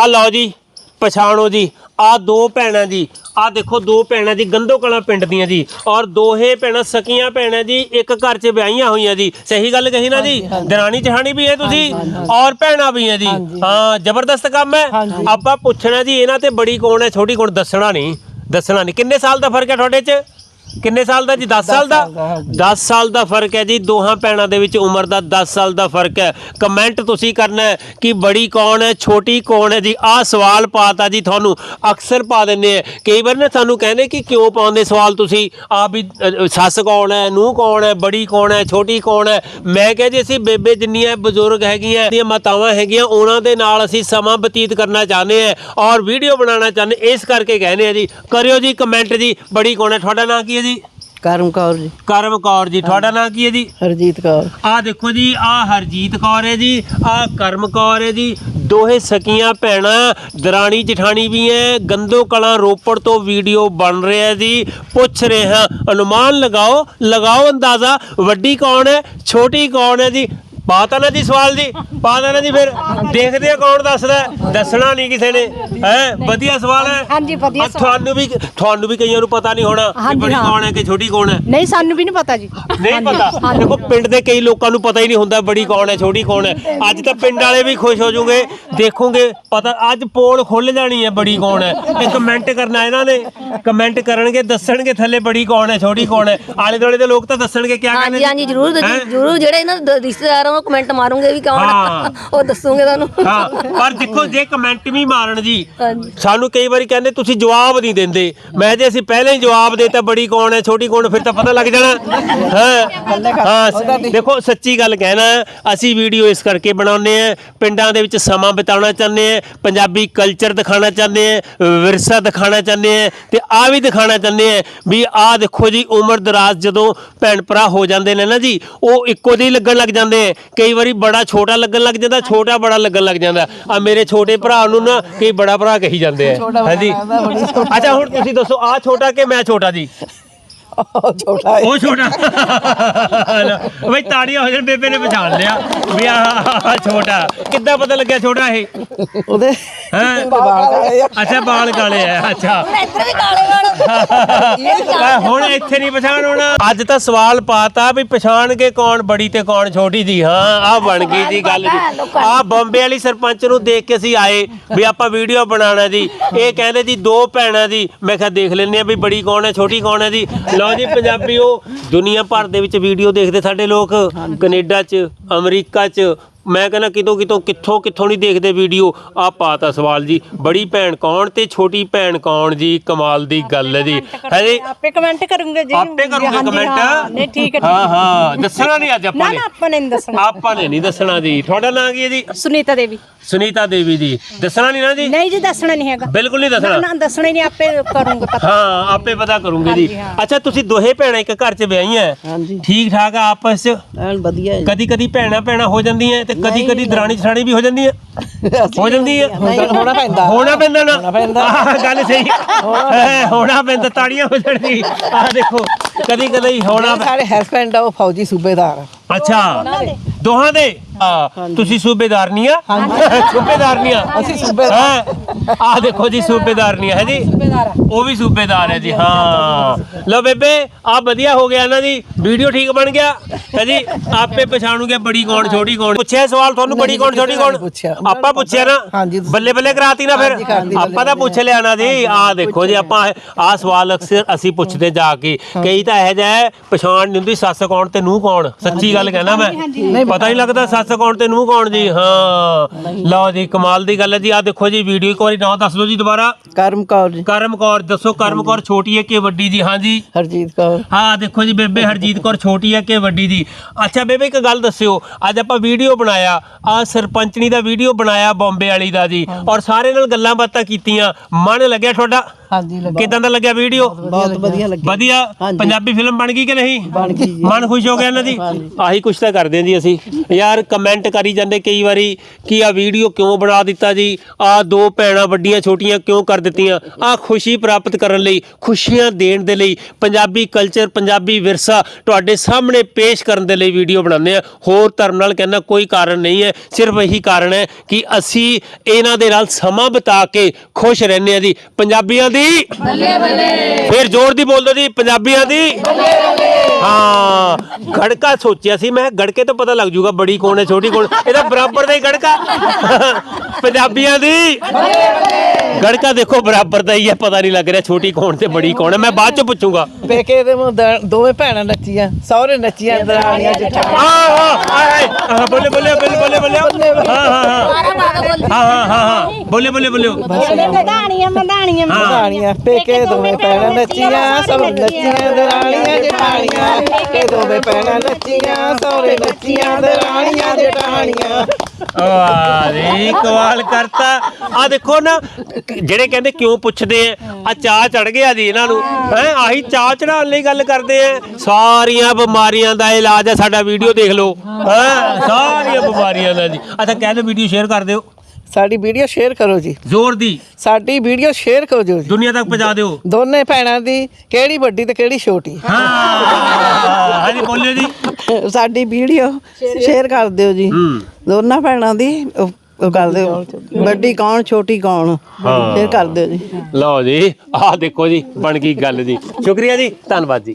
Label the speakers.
Speaker 1: ਆ ਲਓ ਜੀ ਪਛਾਣੋ ਜੀ ਆ ਦੋ ਭੈਣਾਂ ਜੀ ਆ ਦੇਖੋ ਦੋ ਭੈਣਾਂ ਜੀ ਗੰਦੋ ਕਲਾਂ ਪਿੰਡ ਦੀਆਂ ਜੀ ਔਰ ਦੋਹੇ ਭੈਣਾਂ ਸਕੀਆਂ ਭੈਣਾਂ ਜੀ ਇੱਕ ਘਰ 'ਚ ਵਿਆਹੀਆਂ ਹੋਈਆਂ ਜੀ ਸਹੀ ਗੱਲ ਕਹੀ ਨਾ ਜੀ? ਦਰਾਣੀ ਜਹਾਨੀ ਵੀ ਹੈ ਤੁਸੀਂ ਔਰ ਭੈਣਾਂ ਵੀ ਹੈ ਜੀ। ਹਾਂ ਜ਼ਬਰਦਸਤ ਕੰਮ ਹੈ। ਆਪਾਂ ਪੁੱਛਣਾ ਜੀ ਇਹਨਾਂ ਤੇ ਬੜੀ ਕੌਣ ਹੈ ਛੋਟੀ ਕੌਣ ਦੱਸਣਾ ਨਹੀਂ ਦੱਸਣਾ ਨਹੀਂ। ਕਿੰਨੇ ਸਾਲ ਦਾ ਫ਼ਰਕ ਹੈ ਤੁਹਾਡੇ 'ਚ? ਕਿੰਨੇ ਸਾਲ ਦਾ ਜੀ? 10 ਸਾਲ ਦਾ? 10 ਸਾਲ ਦਾ ਫ਼ਰਕ ਹੈ ਜੀ। ਦੋਹਾਂ ਭੈਣਾਂ ਦੇ ਵਿੱਚ ਉਮਰ ਦਾ 10 ਸਾਲ ਦਾ ਫ਼ਰਕ ਹੈ। ਕਮੈਂਟ ਤੁਸੀਂ ਕਰਨਾ ਹੈ ਕਿ ਬੜੀ ਕੌਣ ਹੈ ਛੋਟੀ ਕੌਣ ਹੈ ਜੀ? ਆਹ ਸਵਾਲ ਪਾਤਾ ਜੀ ਤੁਹਾਨੂੰ। ਅਕਸਰ ਪਾ ਦਿੰਦੇ ਆ ਕਈ ਵਾਰ ਨਾ ਸਾਨੂੰ ਕਹਿੰਦੇ ਕਿ ਕਿਉਂ ਪਾਉਂਦੇ ਸਵਾਲ ਤੁਸੀਂ? ਆ ਵੀ ਸੱਸ ਕੌਣ ਹੈ ਨੂੰਹ ਕੌਣ ਹੈ ਬੜੀ ਕੌਣ ਹੈ ਛੋਟੀ ਕੌਣ ਹੈ? ਮੈਂ ਕਿਹਾ ਜੀ ਅਸੀਂ ਬੇਬੇ ਜਿੰਨੀਆਂ ਬਜ਼ੁਰਗ ਹੈਗੀਆਂ ਦੀਆਂ ਮਾਤਾਵਾਂ ਹੈਗੀਆਂ ਉਹਨਾਂ ਦੇ ਨਾਲ ਅਸੀਂ ਸਮਾਂ ਬਤੀਤ ਕਰਨਾ ਚਾਹੁੰਦੇ ਆ ਔਰ ਵੀਡੀਓ ਬਣਾਉਣਾ ਚਾਹੁੰਦੇ ਇਸ ਕਰਕੇ ਕਹਿੰਦੇ ਆ ਜੀ ਕਰਿਓ ਜੀ ਕਮੈਂਟ ਜੀ। ਬੜੀ ਕੌਣ ਹੈ? ਤੁਹਾਡਾ ਨਾਂ ਕੀ ਹੈ ਜੀ?
Speaker 2: ਕਰਮ ਕੌਰ ਜੀ।
Speaker 1: ਕਰਮ ਕੌਰ ਜੀ ਤੁਹਾਡਾ ਨਾਂ ਕੀ ਹੈ ਜੀ?
Speaker 2: ਹਰਜੀਤ ਕੌਰ।
Speaker 1: ਆ ਦੇਖੋ ਜੀ ਆ ਹਰਜੀਤ ਕੌਰ ਹੈ ਜੀ ਆ ਕਰਮ ਕੌਰ ਹੈ ਜੀ। ਦੋਹੇ ਸਕੀਆਂ ਭੈਣਾਂ ਦਰਾਣੀ ਜਠਾਣੀ ਵੀ ਹੈ ਗੰਦੋ ਕਲਾਂ ਰੋਪੜ ਤੋਂ ਵੀਡੀਓ ਬਣ ਰਿਹਾ ਜੀ। ਪੁੱਛ ਰਹੇ ਹਾਂ ਅਨੁਮਾਨ ਲਗਾਓ ਲਗਾਓ ਅੰਦਾਜ਼ਾ ਵੱਡੀ ਕੌਣ ਹੈ ਛੋਟੀ ਕੌਣ ਹੈ ਜੀ? ਪਾਤਾ ਨਾ ਜੀ ਸਵਾਲ ਜੀ ਪਾਤਾ ਨਾ ਜੀ ਫਿਰ ਦੇਖਦੇ ਆ ਕੌਣ ਦੱਸਦਾ ਹੈ। ਦੱਸਣਾ ਨਹੀਂ ਕਿਸੇ ਨੇ। ਹੈ? ਵਧੀਆ ਸਵਾਲ ਹੈ।
Speaker 3: ਹਾਂਜੀ, ਵਧੀਆ
Speaker 1: ਆ, ਤੁਹਾਨੂੰ ਵੀ ਤੁਹਾਨੂੰ ਵੀ ਕਈਆਂ ਨੂੰ ਪਤਾ ਨਹੀਂ ਹੋਣਾ ਕਿ
Speaker 3: ਹਾਂਜੀ,
Speaker 1: ਬੜੀ
Speaker 3: ਹਾਂ।
Speaker 1: ਕੌਣ ਹੈ ਕਿ ਛੋਟੀ ਕੌਣ ਹੈ।
Speaker 3: ਨਹੀਂ ਸਾਨੂੰ ਵੀ ਨਹੀਂ ਪਤਾ ਜੀ।
Speaker 1: ਨਹੀਂ ਪਤਾ? ਦੇਖੋ ਪਿੰਡ ਦੇ ਕਈ ਲੋਕਾਂ ਨੂੰ ਪਤਾ ਹੀ ਨਹੀਂ ਹੁੰਦਾ ਬੜੀ ਕੌਣ ਹੈ ਛੋਟੀ ਕੌਣ ਹੈ। ਅੱਜ ਤਾਂ ਪਿੰਡ ਵਾਲੇ ਵੀ ਖੁਸ਼ ਹੋ ਜਾਓਗੇ ਦੇਖੋਗੇ ਪਤਾ ਅੱਜ ਪੋਲ ਖੁੱਲ ਜਾਣੀ ਹੈ ਬੜੀ ਕੌਣ ਹੈ। ਇਹ ਕਮੈਂਟ ਕਰਨਾ ਇਹਨਾਂ ਨੇ ਕਮੈਂਟ ਕਰਨਗੇ ਦੱਸਣਗੇ ਥੱਲੇ ਬੜੀ ਕੌਣ ਹੈ ਛੋਟੀ ਕੌਣ ਹੈ। ਆਲੇ ਦੁਆਲੇ ਦੇ ਲੋਕ ਤਾਂ ਦੱਸਣਗੇ ਕੀ ਕਹਿੰਦੇ
Speaker 4: ਹਾਂਜੀ ਹਾਂਜੀ ਜਰੂਰ
Speaker 1: ਹੈਂ?
Speaker 4: ਜਰੂਰ ਜਿਹੜੇ ਇਹਨਾਂ ਦੇ ਰਿਸ਼ਤੇਦਾਰਾਂ ਨੂੰ ਕਮੈਂਟ ਮਾਰੂਗੇ ਵੀ ਕੌਣ
Speaker 1: ਹਾਂ।
Speaker 4: ਆ ਉਹ ਦੱਸੂਗੇ ਤੁਹਾਨੂੰ।
Speaker 1: ਹਾਂ ਪਰ ਦੇਖੋ ਜੇ ਕਮੈਂਟ ਵੀ ਮਾਰਨ ਜੀ
Speaker 4: ਹਾਂਜੀ।
Speaker 1: ਸਾਨੂੰ ਕਈ ਵਾਰੀ ਕਹਿੰਦੇ ਤੁਸੀਂ ਜਵਾਬ ਨਹੀਂ ਦਿੰਦੇ। ਮੈਂ ਜੇ ਅਸੀਂ ਪਹਿਲਾਂ ਹੀ ਜਵਾਬ ਦੇਤਾ ਬੜੀ ਕੌਣ ਹੈ ਛੋਟੀ ਕੌਣ ਫਿਰ ਤਾਂ ਪਤਾ ਲੱਗ ਜਾਣਾ। ਹਾਂ ਹਾਂ ਸ- ਦੇਖੋ ਸੱਚੀ ਗੱਲ ਕਹਿਣਾ ਅਸੀਂ ਵੀਡੀਓ ਇਸ ਕਰਕੇ ਬਣਾਉਂਦੇ ਆ ਪਿੰਡਾਂ ਦੇ ਵਿੱਚ ਸਮਾਂ ਬਿਤਾਉਣਾ ਚਾਹੁੰਦੇ ਆ ਪੰਜਾਬੀ ਕਲਚਰ ਦਿਖਾਉਣਾ ਚਾਹੁੰਦੇ ਆ ਵਿਰਸਾ ਦਿਖਾਉਣਾ ਚਾਹੁੰਦੇ ਆ ਤੇ ਆ ਵੀ ਦਿਖਾਉਣਾ ਚਾਹੁੰਦੇ ਆ ਵੀ ਆਹ ਦੇਖੋ ਜੀ ਉਮਰ ਦਰਾਜ਼ ਜਦੋਂ ਭੈਣ ਭਰਾ ਹੋ ਜਾਂਦੇ ਨੇ ਨਾ ਜੀ ਉਹ ਇੱਕੋ ਜਿਹੇ ਹੀ ਲੱਗਣ ਲੱਗ ਜਾਂਦੇ ਆ। ਕਈ ਵਾਰੀ ਬੜਾ ਛੋਟਾ ਲੱਗਣ ਲੱਗ ਜਾਂਦਾ ਛੋਟਾ ਬੜਾ ਲੱਗਣ ਲੱਗ ਜਾਂਦਾ। ਆ ਮੇਰੇ ਛੋਟੇ ਭਰਾ ਨੂੰ ਨਾ ਕਈ ਬੜਾ ਭਰਾ ਕਹੀ ਜਾਂਦੇ ਆ। ਹਾਂਜੀ। ਅੱਛਾ ਹੁਣ ਤੁਸੀਂ ਦੱਸੋ ਆ ਛੋਟਾ ਕਿ ਮੈਂ ਛੋਟਾ ਜੀ?
Speaker 2: ਛੋਟਾ ਹੈ।
Speaker 1: ਉਹ ਛੋਟਾ। ਬਈ ਤਾੜੀਆਂ ਹੋ ਜਾਣ ਬੇਬੇ ਨੇ ਪਛਾਣ ਲਿਆ ਵੀ ਆ ਛੋਟਾ। ਕਿੱਦਾਂ ਪਤਾ ਲੱਗਿਆ ਛੋਟਾ ਇਹ?
Speaker 2: ਉਹਦੇ
Speaker 1: ਹੈ?
Speaker 2: ਬਾਲ ਕਾਲੇ ਆ।
Speaker 1: ਅੱਛਾ ਬਾਲ ਕਾਲੇ ਆ ਅੱਛਾ।
Speaker 4: ਇੱਧਰ ਵੀ ਕਾਲੇ ਵਾਲ
Speaker 1: ਮੈਂ ਹੁਣ ਇੱਥੇ ਨਹੀਂ ਪਛਾਣ ਹੋਣਾ। ਅੱਜ ਤਾਂ ਸਵਾਲ ਪਾਤਾ ਵੀ ਪਛਾਣ ਕੇ ਕੌਣ ਬੜੀ ਤੇ ਕੌਣ ਛੋਟੀ ਜੀ। ਹਾਂ ਆ ਬਣ ਗਈ ਜੀ ਗੱਲ ਜੀ। ਆ ਬੰਬੇ ਵਾਲੀ ਸਰਪੰਚ ਨੂੰ ਦੇਖ ਕੇ ਅਸੀਂ ਆਏ ਵੀ ਆਪਾਂ ਵੀਡੀਓ ਬਣਾਉਣਾ ਜੀ। ਇਹ ਕਹਿੰਦੇ ਜੀ ਦੋ ਭੈਣਾਂ ਦੀ ਮੈਂ ਕਿਹਾ ਦੇਖ ਲੈਂਦੇ ਆ ਵੀ ਬੜੀ ਕੌਣ ਹੈ ਛੋਟੀ ਕੌਣ ਹੈ ਜੀ। ਲਓ ਜੀ ਪੰਜਾਬੀਓ ਦੁਨੀਆ ਭਰ ਦੇ ਵਿੱਚ ਵੀਡੀਓ ਦੇਖਦੇ ਸਾਡੇ ਲੋਕ। ਕੈਨੇਡਾ 'ਚ ਅਮਰੀਕਾ 'ਚ ਮੈਂ ਕਹਿੰਦਾ ਕਿਤੋਂ ਕਿਤੋਂ ਕਿੱਥੋਂ ਕਿੱਥੋਂ ਨਹੀਂ ਦੇਖਦੇ ਵੀਡੀਓ। ਆ ਪਾਤਾ ਸਵਾਲ ਜੀ। ਬੜੀ ਭੈਣ ਕੌਣ ਤੇ ਛੋਟੀ ਭੈਣ ਕੌਣ ਜੀ? ਕਮਾਲ ਦੀ ਗੱਲ ਹੈ ਜੀ ਹੈ ਜੀ
Speaker 3: ਆਪੇ ਕਮੈਂਟ ਕਰੂੰਗੇ ਜੀ।
Speaker 1: ਆਪੇ ਕਰੂਗੇ ਕਮੈਂਟ
Speaker 3: ਹਾਂ, ਨਹੀਂ ਠੀਕ ਹੈ
Speaker 1: ਹਾਂ ਹਾਂ। ਦੱਸਣਾ ਨਹੀਂ ਅੱਜ ਆਪਾਂ ਨੇ
Speaker 3: ਨਾ ਆਪਾਂ ਨੇ ਨਹੀਂ ਦੱਸਣਾ।
Speaker 1: ਆਪਾਂ ਨੇ ਨਹੀਂ ਦੱਸਣਾ ਜੀ। ਤੁਹਾਡਾ ਨਾਂ ਕੀ ਹੈ ਜੀ?
Speaker 3: ਸੁਨੀਤਾ ਦੇਵੀ।
Speaker 1: ਸੁਨੀਤਾ ਦੇਵੀ ਜੀ। ਦੱਸਣਾ ਨਹੀਂ ਨਾ ਜੀ?
Speaker 3: ਨਹੀਂ ਜੀ ਦੱਸਣਾ ਨਹੀਂ ਹੈਗਾ।
Speaker 1: ਬਿਲਕੁਲ ਨਹੀਂ ਦੱਸਣਾ।
Speaker 3: ਨਾ ਦੱਸਣਾ ਹੀ ਨਹੀਂ ਆਪੇ ਕਰੂੰਗੇ ਪਤਾ।
Speaker 1: ਹਾਂ ਆਪੇ ਪਤਾ ਕਰੂੰਗੇ ਜੀ। ਅੱਛਾ ਤੁਸੀਂ ਦੋਹੇ ਭੈਣਾਂ ਇੱਕ ਘਰ 'ਚ ਵਿਆਹੀਆਂ। ਠੀਕ ਠਾਕ ਆ ਆਪਸ 'ਚ?
Speaker 2: ਐਨ ਵਧੀਆ ਹੈ
Speaker 1: ਕਦੀ ਕਦੀ ਭੈਣਾਂ ਭੈਣਾਂ ਹੋ ਜਾਂਦੀਆਂ ਤੇ ਕਦੀ ਕਦੀ ਦਰਾਣੀ ਜਠਾਣੀ ਵੀ ਹੋ ਜਾਂਦੀਆਂ ਹੋ ਜਾਂਦੀ ਹੈ
Speaker 2: ਹੋਣਾ ਪੈਂਦਾ।
Speaker 1: ਹੋਣਾ ਪੈਂਦਾ ਨਾ। ਗੱਲ ਸਹੀ। ਹੈ ਹੋਣਾ ਪੈਂਦਾ ਤਾੜੀਆਂ ਹੋ ਜਾਣਗੀ ਆ ਦੇਖੋ ਕਦੀ ਕਦੀ ਹੋਣਾ ਪੈ-
Speaker 2: ਸਾਡੇ ਹਸਬੰਡ ਆ ਉਹ ਫੌਜੀ ਸੂਬੇਦਾਰ ਆ।
Speaker 1: ਅੱਛਾ। ਦੋਹਾਂ ਦੇ? ਤੁਸੀਂ ਸੂਬੇਦਾਰ ਨਹੀਂ ਆ ਸੂਬੇਦਾਰ ਨਹੀਂ ਆ
Speaker 2: ਅਸੀਂ ਸੂਬੇਦਾਰ।
Speaker 1: ਆ ਦੇਖੋ ਜੀ ਸੂਬੇਦਾਰ ਨਹੀਂ ਹੈ ਜੀ। ਉਹ ਵੀ ਸੂਬੇਦਾਰ ਹੈ ਜੀ ਹਾਂ। ਲਓ ਬੇਬੇ ਆ ਵਧੀਆ ਹੋ ਗਿਆ ਨਾ ਜੀ। ਵੀਡੀਓ ਠੀਕ ਬਣ ਗਿਆ ਹੈ ਜੀ। ਆਪੇ ਪਛਾਣੂਗੇ ਬੜੀ ਕੌਣ ਛੋਟੀ ਕੌਣ। ਪੁੱਛਿਆ ਸਵਾਲ ਤੁਹਾਨੂੰ ਬੜੀ ਕੌਣ ਛੋਟੀ ਕੌਣ। ਆਪਾਂ ਪੁੱਛਿਆ ਨਾ। ਬੱਲੇ ਬੱਲੇ ਕਰਾਤੀ ਨਾ ਫਿਰ। ਆਪਾਂ ਤਾਂ ਪੁੱਛ ਲਿਆ ਨਾ ਜੀ। ਆ ਦੇਖੋ ਜੀ ਆਪਾਂ ਆ ਸਵਾਲ ਅਕਸਰ ਅਸੀਂ ਪੁੱਛਦੇ ਜਾ ਕੇ। ਕਈ ਤਾਂ ਇਹ ਜਿਹਾ ਪਛਾਣ ਨਹੀਂ ਹੁੰਦੀ ਸੱਸ ਕੌਣ ਤੇ ਨੂੰਹ ਕੌਣ? ਸੱਚੀ ਗੱਲ ਕਹਿਣਾ ਮੈਂ। ਪਤਾ ਹੀ ਲੱਗਦਾ ਸੱਸ ਕੌਣ ਤੇ ਨੂੰਹ ਕੌਣ ਜੀ? ਹਾਂ। ਲਓ ਜੀ ਕਮਾਲ ਦੀ ਗੱਲ ਹੈ ਜੀ। ਆ ਦੇਖੋ ਜੀ ਵੀਡੀਓ ਇੱਕ ਵਾਰੀ ਨਾਂ ਦੱਸ ਦਿਓ ਜੀ ਦੁਬਾਰਾ।
Speaker 2: ਕਰਮ ਕੌਰ ਜੀ।
Speaker 1: ਕਰਮ ਕੌਰ ਦੱਸੋ ਕਰਮ ਕੌਰ ਛੋਟੀ ਹੈ ਕਿ ਵੱਡੀ ਜੀ? ਹਾਂਜੀ
Speaker 2: ਹਰਜੀਤ ਕੌਰ।
Speaker 1: ਹਾਂ ਦੇਖੋ ਜੀ ਬੇਬੇ ਹਰਜੀਤ ਕੌਰ ਛੋਟੀ ਹੈ ਕਿ ਵੱਡੀ ਜੀ? ਅੱਛਾ ਬੇਬੇ ਇੱਕ ਗੱਲ ਦੱਸਿਓ ਅੱਜ ਆਪਾਂ ਵੀਡੀਓ ਬਣਾਇਆ। ਆ ਸਰਪੰਚਣੀ ਦਾ ਵੀਡੀਓ ਬਣਾਇਆ ਬੰਬੇ ਵਾਲੀ ਦਾ ਜੀ। ਔਰ ਸਾਰੇ ਨਾਲ ਗੱਲਾਂ ਬਾਤਾਂ ਕੀਤੀਆਂ। ਮਨ ਲੱਗਿਆ ਤੁਹਾਡਾ?
Speaker 2: ਹਾਂਜੀ ਲੱਗਾ।
Speaker 1: ਕਿਦਾਂ ਦਾ ਲੱਗਿਆ ਵੀਡੀਓ
Speaker 2: ਬਹੁਤ ਵਧੀਆ ਲੱਗਿਆ।
Speaker 1: ਵਧੀਆ। ਪੰਜਾਬੀ ਫਿਲਮ ਬਣ ਗਈ ਕਿ ਨਹੀਂ?
Speaker 2: ਬਣ ਗਈ।
Speaker 1: ਮਨ ਖੁਸ਼ ਹੋ ਗਿਆ ਇਹਨਾਂ ਦੀ? ਆਹੀ ਕੁਛ ਤਾਂ ਕਰਦੇ ਜੀ ਅਸੀਂ। ਯਾਰ ਕਮੈਂਟ ਕਰੀ ਜਾਂਦੇ ਕਈ ਵਾਰੀ ਕਿ ਆ ਵੀਡੀਓ ਕਿਉਂ ਬਣਾ ਦਿੱਤਾ ਜੀ? ਆ ਦੋ ਭੈਣਾਂ ਵੱਡੀਆਂ ਛੋਟੀਆਂ ਕਿਉਂ ਕਰ ਦਿੱਤੀਆਂ? ਆ ਖੁਸ਼ੀ ਪ੍ਰਾਪਤ ਕਰਨ ਲਈ ਖੁਸ਼ੀਆਂ ਦੇਣ ਦੇ ਲਈ ਪੰਜਾਬੀ ਕਲਚਰ ਪੰਜਾਬੀ ਵਿਰਸਾ ਤੁਹਾਡੇ ਸਾਹਮਣੇ ਪੇਸ਼ ਕਰਨ ਦੇ ਲਈ ਵੀਡੀਓ ਬਣਾਉਂਦੇ ਆ ਹੋਰ ਧਰਮ ਨਾਲ ਕਹਿੰਦਾ ਕੋਈ ਕਾਰਨ ਨਹੀਂ ਹੈ। ਸਿਰਫ ਇਹੀ ਕਾਰਨ ਹੈ ਕਿ ਅਸੀਂ ਇਹਨਾਂ ਦੇ ਨਾਲ ਸਮਾਂ ਬਿਤਾ ਕੇ ਖੁਸ਼ ਰਹਿੰਦੇ ਆ ਜੀ। ਪੰਜਾਬੀਆਂ ਦੀ ਬੱਲੇ ਬੱਲੇ ਫਿਰ ਜ਼ੋਰ ਦੀ ਬੋਲ ਦਿਓ ਜੀ ਪੰਜਾਬੀਆਂ ਦੀ। ਹਾਂ, ਗੜਕਾ ਸੋਚਿਆ ਸੀ, ਮੈਂ ਕਿਹਾ ਗੜਕੇ ਤੋਂ ਪਤਾ ਲੱਗ ਜੂਗਾ ਬੜੀ ਕੌਣ ਹੈ, ਛੋਟੀ ਕੌਣ ਇਹਦਾ ਬਰਾਬਰ ਦਾ ਹੀ ਗੜਕਾ। ਪੰਜਾਬੀਆਂ ਦੀ ਗੜਕਾ ਦੇਖੋ ਬਰਾਬਰ ਦਾ ਹੀ ਹੈ ਪਤਾ ਨਹੀਂ ਲੱਗ ਰਿਹਾ ਛੋਟੀ ਕੌਣ ਤੇ ਬੜੀ ਕੌਣ ਹੈ ਮੈਂ ਬਾਅਦ ਚ ਪੁੱਛੂਗਾ
Speaker 2: ਪੇਕੇ ਦੇ ਮੁੰਡੇ ਦੋਵੇਂ ਭੈਣਾਂ ਨੱਚੀਆਂ ਸਹੁਰੇ ਨੱਚੀਆਂ ਦਰਾਣੀਆਂ ਜਠਾਣੀਆਂ
Speaker 1: ਬੋਲੇ ਬੋਲੇ ਬੋਲੇ ਬੋਲੇ ਬੋਲੇ ਹਾਂ ਹਾਂ ਹਾਂ ਹਾਂ ਹਾਂ ਹਾਂ ਹਾਂ ਬੋਲੇ ਬੋਲੇ ਬੋਲੇ
Speaker 3: ਮਧਾਣੀਆਂ ਮਧਾਣੀਆਂ
Speaker 2: ਦਰਾਣੀਆਂ ਪੇਕੇ ਦੋਵੇਂ ਭੈਣਾਂ ਨੱਚੀਆਂ ਸਭ ਨੱਚੀਆਂ ਦਰਾਣੀਆਂ ਜਠਾਣੀਆਂ ਪੇਕੇ ਦੋਵੇਂ ਭੈਣਾਂ ਨੱਚੀਆਂ ਸਹੁਰੇ ਨੱਚੀਆਂ ਦਰਾਣੀਆਂ ਜਠਾਣੀਆਂ
Speaker 1: ਵਾਹ ਜੀ ਕਮਾਲ ਕਰਤਾ। ਆ ਦੇਖੋ ਨਾ ਜਿਹੜੇ ਕਹਿੰਦੇ ਕਿਉਂ ਪੁੱਛਦੇ ਆ ਆ ਚਾਹ ਚੜ ਗਿਆ ਜੀ ਇਹਨਾਂ ਨੂੰ। ਹੈ ਆਹੀ ਚਾਹ ਚੜਾਉਣ ਲਈ ਗੱਲ ਕਰਦੇ ਆ ਸਾਰੀਆਂ ਬਿਮਾਰੀਆਂ ਦਾ ਇਲਾਜ ਹੈ ਸਾਡਾ ਵੀਡੀਓ ਦੇਖ ਲਓ। ਹੈ ਸਾਰੀਆਂ ਬਿਮਾਰੀਆਂ ਦਾ ਜੀ। ਅੱਛਾ ਕਹਿੰਦੇ ਵੀਡੀਓ ਸ਼ੇਅਰ ਕਰ ਦਿਓ।
Speaker 2: ਸਾਡੀ ਵੀਡੀਓ ਸ਼ੇਅਰ ਕਰੋ ਜੀ।
Speaker 1: ਜ਼ੋਰ ਦੀ।
Speaker 2: ਸਾਡੀ ਵੀਡੀਓ ਸ਼ੇਅਰ ਕਰੋ ਜੀ।
Speaker 1: ਦੁਨੀਆ ਤੱਕ ਪਹੁੰਚਾ ਦਿਓ।
Speaker 2: ਦੋਨੇ ਭੈਣਾਂ ਦੀ ਕਿਹੜੀ ਵੱਡੀ ਤੇ ਕਿਹੜੀ ਛੋਟੀ।
Speaker 1: ਹਾਂ। ਹਾਂਜੀ ਬੋਲਿਓ ਜੀ।
Speaker 2: ਸਾਡੀ ਵੀਡੀਓ ਸ਼ੇਅਰ ਕਰ ਦਿਓ ਜੀ। ਦੋਨਾਂ ਭੈਣਾਂ ਦੀ ਉਹ ਕਰ ਦਿਓ ਵੱਡੀ ਕੌਣ ਛੋਟੀ ਕੌਣ? ਸ਼ੇਅਰ ਕਰ ਦਿਓ ਜੀ
Speaker 1: ਲਓ ਜੀ ਆਹ ਦੇਖੋ ਜੀ ਬਣ ਗਈ ਗੱਲ ਜੀ। ਸ਼ੁਕਰੀਆ ਜੀ ਧੰਨਵਾਦ ਜੀ।